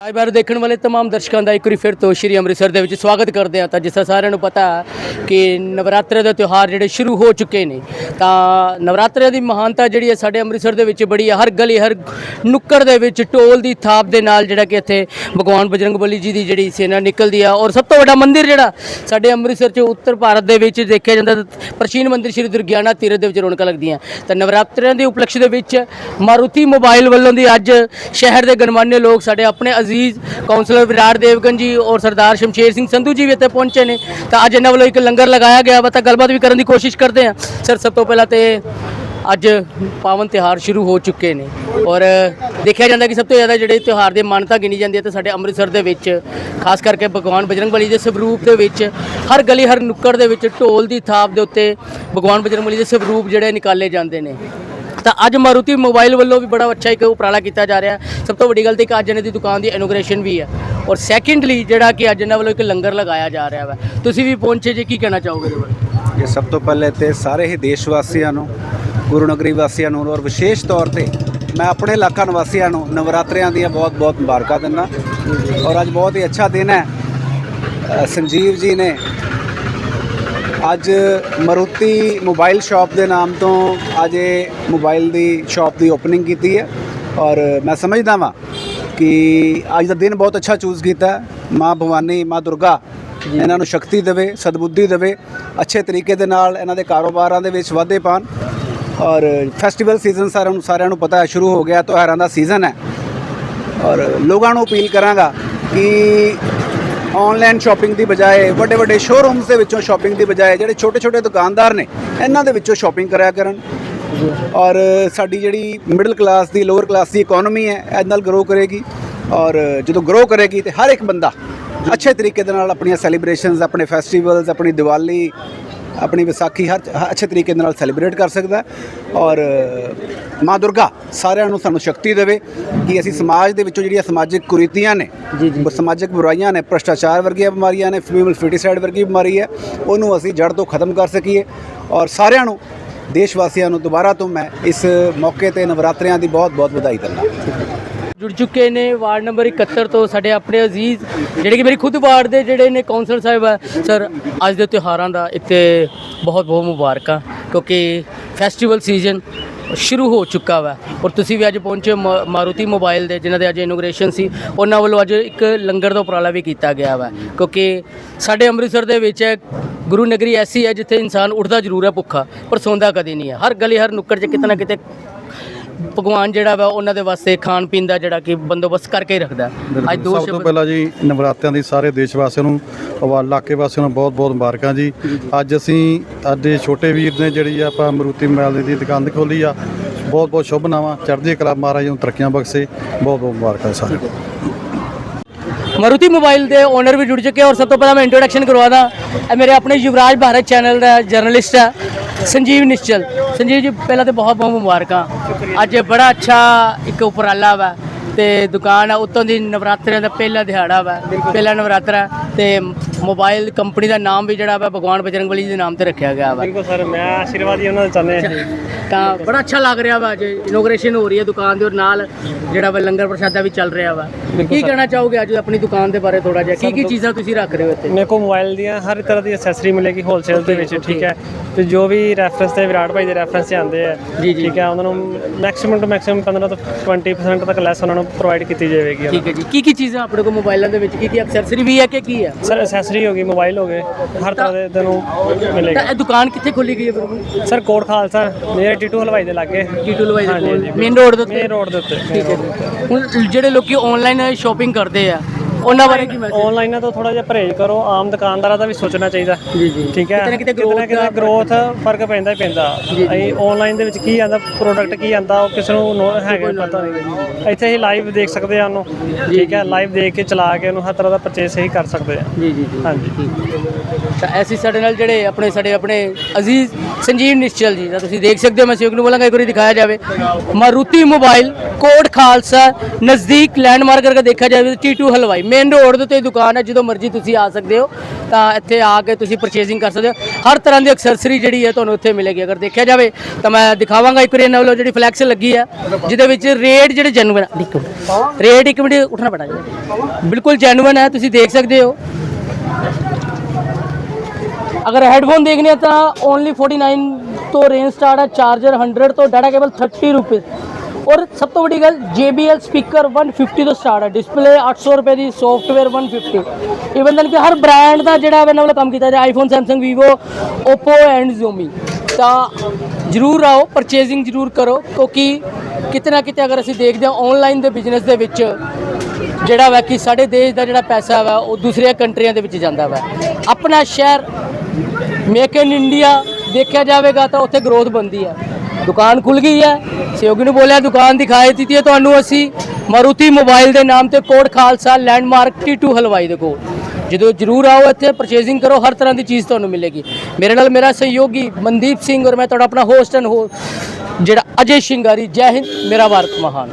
ਆਈ ਬਾਰ ਦੇਖਣ ਵਾਲੇ तमाम ਦਰਸ਼ਕਾਂ ਦਾ ਇੱਕ ਵਾਰੀ ਫਿਰ ਤੋਂ ਸ਼੍ਰੀ ਅੰਮ੍ਰਿਤਸਰ ਦੇ ਵਿੱਚ ਸਵਾਗਤ ਕਰਦੇ ਹਾਂ ਤਾਂ ਜਿਸ ਤਰ੍ਹਾਂ ਸਾਰਿਆਂ ਨੂੰ ਪਤਾ ਕਿ ਨਵਰਾਤਰੇ ਦੇ ਤਿਉਹਾਰ ਜਿਹੜੇ ਸ਼ੁਰੂ ਹੋ ਚੁੱਕੇ ਨੇ ਤਾਂ ਨਵਰਾਤਰੇ ਦੀ ਮਹਾਨਤਾ ਜਿਹੜੀ ਹੈ ਸਾਡੇ ਅੰਮ੍ਰਿਤਸਰ ਦੇ ਵਿੱਚ ਬੜੀ ਹੈ ਹਰ ਗਲੀ ਹਰ ਨੁੱਕਰ ਦੇ ਵਿੱਚ ਢੋਲ ਦੀ ਥਾਪ ਦੇ ਨਾਲ ਜਿਹੜਾ ਕਿ ਇੱਥੇ ਭਗਵਾਨ ਬਜਰੰਗਬਲੀ ਜੀ ਦੀ ਜਿਹੜੀ ਸੇਨਾ ਨਿਕਲਦੀ ਆ ਔਰ ਸਭ ਤੋਂ ਵੱਡਾ ਮੰਦਿਰ ਜਿਹੜਾ ਸਾਡੇ ਅੰਮ੍ਰਿਤਸਰ 'ਚ ਉੱਤਰ ਭਾਰਤ ਦੇ ਵਿੱਚ ਦੇਖਿਆ ਜਾਂਦਾ ਤਾਂ ਪ੍ਰਾਚੀਨ ਮੰਦਿਰ ਸ਼੍ਰੀ ਦੁਰਗਿਆਨਾ ਤੀਰਥ ਦੇ ਵਿੱਚ ਰੌਣਕਾਂ ਲੱਗਦੀਆਂ ਤਾਂ ਨਵਰਾਤਰਿਆਂ ਦੇ ਉਪਲਕਸ਼ ਦੇ ਵਿੱਚ ਮਾਰੂਤੀ ਮੋਬਾਈਲ ਵੱਲੋਂ ਦੀ ਅੱਜ ਸ਼ਹਿਰ ਦੇ ਗਣਮਾਨਿਆ ਲੋਕ ਸਾਡੇ ਆਪਣੇ ਅਜ਼ੀਜ਼ ਕਾਉਂਸਲਰ ਵਿਰਾਟ ਦੇਵਗਨ ਜੀ ਔਰ ਸਰਦਾਰ ਸ਼ਮਸ਼ੇਰ ਸਿੰਘ ਸੰਧੂ ਜੀ ਵੀ ਇੱਥੇ ਪਹੁੰਚੇ ਨੇ। ਤਾਂ ਅੱਜ ਇਹਨਾਂ ਵੱਲੋਂ ਇੱਕ ਲੰਗਰ ਲਗਾਇਆ ਗਿਆ ਵਾ, ਤਾਂ ਗੱਲਬਾਤ ਵੀ ਕਰਨ ਦੀ ਕੋਸ਼ਿਸ਼ ਕਰਦੇ ਹਾਂ। ਸਰ, ਸਭ ਤੋਂ ਪਹਿਲਾਂ ਤੇ ਅੱਜ ਪਾਵਨ ਤਿਉਹਾਰ ਸ਼ੁਰੂ ਹੋ ਚੁੱਕੇ ਨੇ ਔਰ ਦੇਖਿਆ ਜਾਂਦਾ ਕਿ ਸਭ ਤੋਂ ਜ਼ਿਆਦਾ ਜਿਹੜੇ ਤਿਉਹਾਰ ਦੀ ਮਾਨਤਾ ਗਿਣੀ ਜਾਂਦੀ ਹੈ ਤੇ ਸਾਡੇ ਅੰਮ੍ਰਿਤਸਰ ਦੇ ਵਿੱਚ, ਖਾਸ ਕਰਕੇ ਭਗਵਾਨ ਬਜਰੰਗਬਲੀ ਦੇ ਸਵਰੂਪ ਦੇ ਵਿੱਚ, ਹਰ ਗਲੀ ਹਰ ਨੁੱਕਰ ਦੇ ਵਿੱਚ ਢੋਲ ਦੀ ਥਾਪ ਦੇ ਉੱਤੇ ਭਗਵਾਨ ਬਜਰੰਗਬਲੀ ਦੇ ਸਵਰੂਪ ਜਿਹੜੇ ਨਿਕਾਲੇ ਜਾਂਦੇ ਨੇ। ਤਾਂ ਅੱਜ ਮਾਰੂਤੀ ਮੋਬਾਈਲ ਵੱਲੋਂ ਵੀ ਬੜਾ ਅੱਛਾ ਇੱਕ ਉਪਰਾਲਾ ਕੀਤਾ ਜਾ ਰਿਹਾ। ਸਭ ਤੋਂ ਵੱਡੀ ਗੱਲ ਤੇ ਇੱਕ ਅੱਜ ਇਹਨਾਂ ਦੀ ਦੁਕਾਨ ਦੀ ਇਨੋਗ੍ਰੇਸ਼ਨ ਵੀ ਹੈ। ਔਰ ਸੈਕੰਡਲੀ ਜਿਹੜਾ ਕਿ ਅੱਜ ਇਹਨਾਂ ਵੱਲੋਂ ਇੱਕ ਲੰਗਰ ਲਗਾਇਆ ਜਾ ਰਿਹਾ ਵਾ। ਤੁਸੀਂ ਵੀ ਪਹੁੰਚੇ ਜੇ, ਕੀ ਕਹਿਣਾ ਚਾਹੋਗੇ ਇਹਦੇ ਬਾਰੇ? ਸਭ ਤੋਂ ਪਹਿਲੇ ਤੇ ਸਾਰੇ ਹੀ ਦੇਸ਼ ਵਾਸੀਆਂ ਨੂੰ, ਗੁਰੂ ਨਗਰੀ ਵਾਸੀਆਂ ਨੂੰ ਔਰ ਵਿਸ਼ੇਸ਼ ਤੌਰ ਤੇ ਮੈਂ ਆਪਣੇ ਇਲਾਕਾ ਨਿਵਾਸੀਆਂ ਨੂੰ ਨਵਰਾਤਰਿਆਂ ਦੀਆਂ ਬਹੁਤ-ਬਹੁਤ ਮੁਬਾਰਕਾਂ ਦਿੰਦਾ। ਔਰ ਅੱਜ ਬਹੁਤ ਹੀ ਅੱਛਾ ਦਿਨ ਹੈ। ਸੰਜੀਵ ਜੀ ਨੇ ਅੱਜ ਮਰੂਤੀ ਮੋਬਾਈਲ ਸ਼ਾਪ ਦੇ ਨਾਮ ਤੋਂ ਅੱਜ ਇਹ ਮੋਬਾਈਲ ਦੀ ਸ਼ਾਪ ਦੀ ਓਪਨਿੰਗ ਕੀਤੀ ਹੈ। ਔਰ ਮੈਂ ਸਮਝਦਾ ਵਾਂ ਕਿ ਅੱਜ ਦਾ ਦਿਨ ਬਹੁਤ ਅੱਛਾ ਚੂਜ਼ ਕੀਤਾ ਮਾਂ ਭਵਾਨੀ ਮਾਂ ਦੁਰਗਾ ਇਹਨਾਂ ਨੂੰ ਸ਼ਕਤੀ ਦੇਵੇ ਸਦਬੁੱਧੀ ਦੇਵੇ ਅੱਛੇ ਤਰੀਕੇ ਦੇ ਨਾਲ ਇਹਨਾਂ ਦੇ ਕਾਰੋਬਾਰਾਂ ਦੇ ਵਿੱਚ ਵਾਧੇ ਪਾਣ ਔਰ ਫੈਸਟੀਵਲ ਸੀਜ਼ਨ ਸਾਰਿਆਂ ਨੂੰ ਸਾਰਿਆਂ ਨੂੰ ਪਤਾ ਹੈ ਸ਼ੁਰੂ ਹੋ ਗਿਆ ਤਿਉਹਾਰਾਂ ਦਾ ਸੀਜ਼ਨ ਹੈ। ਔਰ ਲੋਕਾਂ ਨੂੰ ਅਪੀਲ ਕਰਾਂਗਾ ਕਿ ਆਨਲਾਈਨ ਸ਼ਾਪਿੰਗ ਦੀ ਬਜਾਏ ਵੱਡੇ ਵੱਡੇ ਸ਼ੋਰੂਮਸ ਦੇ ਵਿੱਚੋਂ ਸ਼ਾਪਿੰਗ ਦੀ ਬਜਾਏ ਜਿਹੜੇ ਛੋਟੇ ਛੋਟੇ ਦੁਕਾਨਦਾਰ ਨੇ, ਇਹਨਾਂ ਦੇ ਵਿੱਚੋਂ ਸ਼ਾਪਿੰਗ ਕਰਿਆ ਕਰਨ। ਔਰ ਸਾਡੀ ਜਿਹੜੀ ਮਿਡਲ ਕਲਾਸ ਦੀ ਲੋਅਰ ਕਲਾਸ ਦੀ ਇਕਨੋਮੀ ਹੈ, ਇਹਦੇ ਨਾਲ ਗਰੋ ਕਰੇਗੀ। ਔਰ ਜਦੋਂ ਗਰੋ ਕਰੇਗੀ ਤੇ ਹਰ ਇੱਕ ਬੰਦਾ ਅੱਛੇ ਤਰੀਕੇ ਦੇ ਨਾਲ ਆਪਣੀਆਂ ਸੈਲੀਬ੍ਰੇਸ਼ਨਸ ਆਪਣੇ ਫੈਸਟੀਵਲਸ ਆਪਣੀ ਦੀਵਾਲੀ ਆਪਣੀ ਵਿਸਾਖੀ ਹਰ ਅੱਛੇ ਤਰੀਕੇ ਦੇ ਨਾਲ ਸੈਲੀਬ੍ਰੇਟ ਕਰ ਸਕਦਾ ਔਰ ਮਾਂ ਦੁਰਗਾ ਸਾਰਿਆਂ ਨੂੰ ਸਾਨੂੰ ਸ਼ਕਤੀ ਦੇਵੇ ਕਿ ਅਸੀਂ ਸਮਾਜ ਦੇ ਵਿੱਚੋਂ ਜਿਹੜੀਆਂ ਸਮਾਜਿਕ ਕੁਰੀਤੀਆਂ ਨੇ ਜੀ, ਜੀ। ਸਮਾਜਿਕ ਬੁਰਾਈਆਂ ਨੇ ਭ੍ਰਸ਼ਟਾਚਾਰ ਵਰਗੀਆਂ ਬਿਮਾਰੀਆਂ ਨੇ ਫੀਮੇਲ ਫੀਟੀਸਾਈਡ ਵਰਗੀ ਬਿਮਾਰੀ ਹੈ ਉਹਨੂੰ ਅਸੀਂ ਜੜ ਤੋਂ ਖਤਮ ਕਰ ਸਕੀਏ। ਔਰ ਸਾਰਿਆਂ ਨੂੰ ਦੇਸ਼ ਵਾਸੀਆਂ ਨੂੰ ਦੁਬਾਰਾ ਤੋਂ ਮੈਂ ਇਸ ਮੌਕੇ ਤੇ ਨਵਰਾਤਰਿਆਂ ਦੀ ਬਹੁਤ ਬਹੁਤ ਵਧਾਈ ਦਿੰਦਾ। ਜੁੜ ਚੁੱਕੇ ਨੇ, ਵਾਰਡ ਨੰਬਰ 71 ਤੋਂ ਸਾਡੇ ਆਪਣੇ ਅਜ਼ੀਜ਼, ਜਿਹੜੇ ਕਿ ਮੇਰੀ ਖੁਦ ਵਾਰਡ ਦੇ ਜਿਹੜੇ ਨੇ ਕਾਉਂਸਲਰ ਸਾਹਿਬ ਆ, ਸਰ, ਅੱਜ ਦੇ ਤਿਉਹਾਰਾਂ ਦਾ ਇੱਕ ਤੇ ਬਹੁਤ ਬਹੁਤ ਮੁਬਾਰਕਾਂ, ਕਿਉਂਕਿ ਫੈਸਟੀਵਲ ਸੀਜ਼ਨ ਸ਼ੁਰੂ ਹੋ ਚੁੱਕਾ ਵਾ, ਔਰ ਤੁਸੀਂ ਵੀ ਅੱਜ ਪਹੁੰਚੇ ਮ- ਮਾਰੂਤੀ ਮੋਬਾਈਲ ਦੇ, ਜਿਨ੍ਹਾਂ ਦੇ ਅੱਜ ਇਨੋਗ੍ਰੇਸ਼ਨ ਸੀ, ਉਹਨਾਂ ਵੱਲੋਂ ਅੱਜ ਇੱਕ ਲੰਗਰ ਦਾ ਉਪਰਾਲਾ ਵੀ ਕੀਤਾ ਗਿਆ ਵਾ, ਕਿਉਂਕਿ ਸਾਡੇ ਅੰਮ੍ਰਿਤਸਰ ਦੇ ਵਿੱਚ ਗੁਰੂ ਨਗਰੀ ਐਸੀ ਹੈ ਜਿੱਥੇ ਇਨਸਾਨ ਉੱਠਦਾ ਜ਼ਰੂਰ ਹੈ ਭੁੱਖਾ, ਪਰ ਸੌਂਦਾ ਕਦੇ ਨਹੀਂ ਹੈ, ਹਰ ਗਲੀ ਹਰ ਨੁੱਕਰ 'ਚ ਕਿਤੇ ਨਾ ਕਿਤੇ ਭਗਵਾਨ ਜਿਹੜਾ ਵਾ ਉਹਨਾਂ ਦੇ ਵਾਸਤੇ ਖਾਣ ਪੀਣ ਦਾ ਜਿਹੜਾ ਕਿ ਬੰਦੋਬਸਤ ਕਰਕੇ ਹੀ ਰੱਖਦਾ ਹੈ। ਅੱਜ ਦੋ ਸਭ ਤੋਂ ਸ਼ਬਦ ਪਹਿਲਾਂ ਜੀ ਨਵਰਾਤਰਿਆਂ ਦੀ ਸਾਰੇ ਦੇਸ਼ ਵਾਸੀਆਂ ਨੂੰ ਔਰ ਇਲਾਕੇ ਵਾਸੀਆਂ ਨੂੰ ਬਹੁਤ ਬਹੁਤ ਮੁਬਾਰਕਾਂ ਜੀ। ਅੱਜ ਅਸੀਂ ਅੱਜ ਇਹ ਛੋਟੇ ਵੀਰ ਨੇ ਜਿਹੜੀ ਆ ਆਪਾਂ ਮਰੂਤੀ ਮੋਬਾਈਲ ਦੀ ਦੁਕਾਨ ਖੋਲੀ ਆ ਬਹੁਤ ਬਹੁਤ ਸ਼ੁਭਨਾਵਾਂ ਚੜ੍ਹਦੀ ਕਲਾ ਮਹਾਰਾਜ ਨੂੰ ਤਰੱਕੀਆਂ ਬਖਸ਼ੇ ਬਹੁਤ ਬਹੁਤ ਮੁਬਾਰਕਾਂ ਸਾਰਿਆਂ ਨੂੰ। ਮਰੂਤੀ ਮੋਬਾਈਲ ਦੇ ਓਨਰ ਵੀ ਜੁੜ ਚੁੱਕੇ ਔਰ ਸਭ ਤੋਂ ਪਹਿਲਾਂ ਮੈਂ ਇੰਟਰੋਡਕਸ਼ਨ ਕਰਵਾਦਾ ਇਹ ਮੇਰੇ ਆਪਣੇ ਯੁਵਰਾਜ ਭਾਰਤ ਚੈਨਲ ਦਾ ਜਰਨਲਿਸਟ ਹੈ ਸੰਜੀਵ ਨਿਸ਼ਚਲ ਸੰਜੀਵ ਜੀ ਪਹਿਲਾਂ ਤੇ ਬਹੁਤ ਬਹੁਤ ਮੁਬਾਰਕਾਂ ਅੱਜ ਬੜਾ ਅੱਛਾ ਇੱਕ ਉਪਰਾਲਾ ਵਾ ਤੇ ਦੁਕਾਨ ਆ ਉਤੋਂ ਦੀ ਨਵਰਾਤਰਿਆਂ ਦਾ ਪਹਿਲਾ ਦਿਹਾੜਾ ਵਾ ਪਹਿਲਾ ਨਵਰਾਤਰਾ ਤੇ ਮੋਬਾਈਲ ਕੰਪਨੀ ਦਾ ਨਾਮ ਵੀ ਜਿਹੜਾ ਵਾ ਭਗਵਾਨ ਬਜਰੰਗਬਲੀ ਦੇ ਨਾਮ ਤੇ ਰੱਖਿਆ ਗਿਆ ਵਾ ਬਿਲਕੁਲ ਸਰ ਮੈਂ ਆਸ਼ੀਰਵਾਦ ਹੀ ਉਹਨਾਂ ਦਾ ਚਾਹੁੰਦੇ ਤਾਂ ਬੜਾ ਅੱਛਾ ਲੱਗ ਰਿਹਾ ਵਾ ਅੱਜ ਇਨੋਗ੍ਰੇਸ਼ਨ ਹੋ ਰਹੀ ਹੈ ਦੁਕਾਨ ਦੇ ਔਰ ਨਾਲ ਜਿਹੜਾ ਵਾ ਲੰਗਰ ਪ੍ਰਸ਼ਾਦਾ ਵੀ ਚੱਲ ਰਿਹਾ ਵਾ। ਕੀ ਕਹਿਣਾ ਚਾਹੋਗੇ ਅੱਜ ਆਪਣੀ ਦੁਕਾਨ ਦੇ ਬਾਰੇ ਥੋੜਾ ਜਿਹਾ? ਕੀ ਕੀ ਚੀਜ਼ਾਂ ਤੁਸੀਂ ਰੱਖ ਰਹੇ ਹੋ ਇੱਥੇ? ਮੇਰੇ ਕੋਲ ਮੋਬਾਈਲ ਦੀਆਂ ਹਰ ਤਰ੍ਹਾਂ ਦੀ ਐਕਸੈਸਰੀ ਮਿਲੇਗੀ ਹੋਲਸੇਲ ਦੇ ਵਿੱਚ ਠੀਕ ਹੈ। ਤੇ ਜੋ ਵੀ ਰੈਫਰੈਂਸ ਤੇ ਵਿਰਾਟ ਭਾਈ ਦੇ ਰੈਫਰੈਂਸ ਤੇ ਆਉਂਦੇ ਆ ਜੀ, ਜੀ। ਠੀਕ ਹੈ ਉਹਨਾਂ ਨੂੰ ਮੈਕਸਿਮਮ ਟੂ ਮੈਕਸਿਮਮ 15 ਤੋਂ 20% ਤੱਕ ਲੈਸ ਉਹਨਾਂ ਨੂੰ ਪ੍ਰੋਵਾਈਡ ਕੀਤੀ ਜਾਵੇਗੀ। ਠੀਕ ਹੈ ਜੀ। ਕੀ ਕੀ ਚੀਜ਼ਾਂ ਆਪਣੇ ਕੋਲ ਮੋਬਾਈਲਾਂ ਦੇ ਵਿੱਚ ਕੀ ਕੀ ਐਕਸੈਸਰੀ ਵੀ ਹੈ ਕਿ ਕੀ ਹੈ? ਸਰ ਐਕਸੈਸਰੀ ਹੋ ਗਈ ਮੋਬਾਈਲ ਹੋ ਗਏ ਹਰ ਤਰ੍ਹਾਂ ਦੇ ਤੁਹਾਨੂੰ ਤਾਂ ਮਿਲੇਗਾ। ਇਹ ਦੁਕਾਨ ਕਿੱਥੇ ਖੋਲੀ ਗਈ ਹੈ ਸਰ ਕੋਟ ਖਾਲਸਾ ਨੀਅਰ ਟੀਟੂ ਹਲਵਾਈ ਦੇ ਲਾਗੇ। ਟੀਟੂ ਲਵਾਈ ਦੇ ਕੋਲ। ਮੇਨ ਰੋਡ ਦੇ ਉੱਤੇ? ਮੇਨ ਰੋਡ ਦੇ ਉੱਤੇ ਠੀਕ ਹੈ ਹੁਣ ਜਿਹੜੇ ਲੋਕੀ ਆਨਲਾਈਨ ਸ਼ਾਪਿੰਗ ਕਰਦੇ ਆ ਉਹਨਾਂ ਬਾਰੇ ਕੀ ਮੈਸੇਜ ਆਨਲਾਈਨਾਂ ਤੋਂ ਥੋੜਾ ਜਿਹਾ ਪਰਹੇਜ਼ ਕਰੋ ਆਮ ਦੁਕਾਨਦਾਰਾਂ ਦਾ ਵੀ ਸੋਚਣਾ ਚਾਹੀਦਾ। ਜੀ ਜੀ। ਠੀਕ ਹੈ? ਕਿਤੇ ਨਾ ਕਿਤੇ growth ਦਾ ਗਰੋਥ ਫ਼ਰਕ ਪੈਂਦਾ ਹੀ ਪੈਂਦਾ। ਅਸੀਂ ਆਨਲਾਈਨ ਦੇ ਵਿੱਚ ਕੀ ਆਂਦਾ ਪ੍ਰੋਡਕਟ ਕੀ ਆਂਦਾ ਉਹ ਕਿਸੇ ਨੂੰ ਨੋ- ਹੈਗਾ ਪਤਾ। ਨਹੀਂ ਇੱਥੇ ਹੀ ਲਾਈਵ ਦੇਖ ਸਕਦੇ ਆ ਉਹਨੂੰ। ਠੀਕ ਹੈ? ਲਾਈਵ ਦੇਖ ਕੇ ਚਲਾ ਕੇ ਉਹਨੂੰ ਹਰ ਤਰ੍ਹਾਂ ਦਾ ਪਰਚੇਸ ਹੀ ਕਰ ਸਕਦੇ ਆ। ਜੀ ਜੀ ਜੀ। ਹਾਂਜੀ। ਤਾਂ ਐਸੀ ਸਾਡੇ ਨਾਲ ਜਿਹੜੇ ਆਪਣੇ ਸਾਡੇ ਆਪਣੇ ਅਜ਼ੀਜ਼ ਸੰਜੀਵ ਨਿਸ਼ਚਲ ਜੀ ਦਾ ਤੁਸੀਂ ਦੇਖ ਸਕਦੇ ਹੋ ਮੈਂ ਸੇਵਕ ਨੂੰ ਬੋਲਾਂਗਾ ਇੱਕ ਵਾਰੀ ਦਿਖਾਇਆ ਜਾਵੇ। ਮਾਰੂਤੀ ਮੋਬਾਈਲ ਕੋਟ ਖਾਲਸਾ ਨਜ਼ਦੀਕ ਲੈਂਡਮਾਰਕ ਕਰਕੇ ਦੇਖਿਆ ਜਾਵੇ ਟੀਟੂ ਹਲਵਾਈ। ਮੇਨ ਰੋਡ ਦੇ ਉੱਤੇ ਦੁਕਾਨ ਹੈ, ਜਦੋਂ ਮਰਜ਼ੀ ਤੁਸੀਂ ਆ ਸਕਦੇ ਹੋ, ਤਾਂ ਇੱਥੇ ਆ ਕੇ ਤੁਸੀਂ ਪਰਚੇਜ਼ਿੰਗ ਕਰ ਸਕਦੇ ਹੋ। ਹਰ ਤਰ੍ਹਾਂ ਦੀ ਐਕਸੈਸਰੀ ਜਿਹੜੀ ਹੈ ਤੁਹਾਨੂੰ ਇੱਥੇ ਮਿਲੇਗੀ। ਅਗਰ ਦੇਖਿਆ ਜਾਵੇ, ਤਾਂ ਮੈਂ ਦਿਖਾਵਾਂਗਾ ਇੱਕ ਵਾਰੀ ਇਹਨਾਂ ਵੱਲੋਂ ਜਿਹੜੀ ਫਲੈਕਸ ਲੱਗੀ ਹੈ, ਜਿਹਦੇ ਵਿੱਚ ਰੇਟ ਜਿਹੜੇ ਜੈਨੂਇਨ ਰੇਟ ਇੱਕ ਮਿੰਟ ਉੱਠਣਾ ਪੈਣਾ ਜੀ। ਬਿਲਕੁਲ ਜੈਨੂਇਨ ਹੈ, ਤੁਸੀਂ ਦੇਖ ਸਕਦੇ ਹੋ। ਅਗਰ ਹੈਡਫੋਨ ਦੇਖਣੇ ਆ ਤਾਂ ਓਨਲੀ 49 ਤੋਂ ਰੇਂਜ ਸਟਾਰਟ ਹੈ ਚਾਰਜਰ 100 ਤੋਂ ਡਾਟਾ ਕੇਬਲ 30 ਰੁਪਏ। ਔਰ ਸਭ ਤੋਂ ਵੱਡੀ ਗੱਲ JBL ਸਪੀਕਰ 150 ਤੋਂ ਸਟਾਰਟ ਹੈ ਡਿਸਪਲੇ 800 ਰੁਪਏ ਦੀ ਸੌਫਟਵੇਅਰ 150 ਇਵਨ ਦਨ ਕਿ ਹਰ ਬ੍ਰਾਂਡ ਦਾ ਜਿਹੜਾ ਇਹਨਾਂ ਵੱਲੋਂ ਕੰਮ ਕੀਤਾ ਜਾ iPhone Samsung, Vivo, Oppo and Xiaomi ਤਾਂ ਜਰੂਰ ਆਓ ਪਰਚੇਜ਼ਿੰਗ ਜਰੂਰ ਕਰੋ, ਕਿਉਂਕਿ ਕਿਤੇ ਨਾ ਕਿਤੇ ਅਗਰ ਅਸੀਂ ਦੇਖਦੇ ਹਾਂ ਆਨਲਾਈਨ ਦੇ ਬਿਜ਼ਨਸ ਦੇ ਵਿੱਚ, ਜਿਹੜਾ ਵਾ ਕਿ ਸਾਡੇ ਦੇਸ਼ ਦਾ ਜਿਹੜਾ ਪੈਸਾ ਵਾ, ਉਹ ਦੂਸਰੀਆਂ ਕੰਟਰੀਆਂ ਦੇ ਵਿੱਚ ਜਾਂਦਾ ਵਾ। ਆਪਣਾ ਸ਼ਹਿਰ ਮੇਕ ਇਨ ਇੰਡੀਆ ਦੇਖਿਆ ਜਾਵੇਗਾ ਤਾਂ ਉੱਥੇ ਗਰੋਥ ਬੰਦੀ ਹੈ ਦੁਕਾਨ ਖੁੱਲ ਗਈ ਹੈ। ਸਹਿਯੋਗੀ ਨੂੰ ਬੋਲਿਆ, ਦੁਕਾਨ ਦਿਖਾਈ ਦਿੱਤੀ ਹੈ ਤੁਹਾਨੂੰ ਅਸੀਂ। ਮਾਰੂਤੀ ਮੋਬਾਈਲ ਦੇ ਨਾਮ ਤੇ ਕੋਟ ਖਾਲਸਾ ਲੈਂਡਮਾਰਕ T2 ਹਲਵਾਈ ਦੇ ਕੋਲ। ਜਦੋਂ ਜਰੂਰ ਆਓ ਇੱਥੇ ਪਰਚੇਜ਼ਿੰਗ ਕਰੋ, ਹਰ ਤਰ੍ਹਾਂ ਦੀ ਚੀਜ਼ ਤੁਹਾਨੂੰ ਮਿਲੇਗੀ। ਮੇਰੇ ਨਾਲ ਮੇਰਾ ਸਹਿਯੋਗੀ ਮਨਦੀਪ ਸਿੰਘ ਔਰ ਮੈਂ ਤੁਹਾਡਾ ਆਪਣਾ ਹੋਸਟ ਐਂਡ ਹੋ ਜਿਹੜਾ ਅਜੇ ਸ਼ਿੰਗਾਰੀ, ਜੈ ਹਿੰਦ, ਮੇਰਾ ਭਾਰਤ ਮਹਾਨ।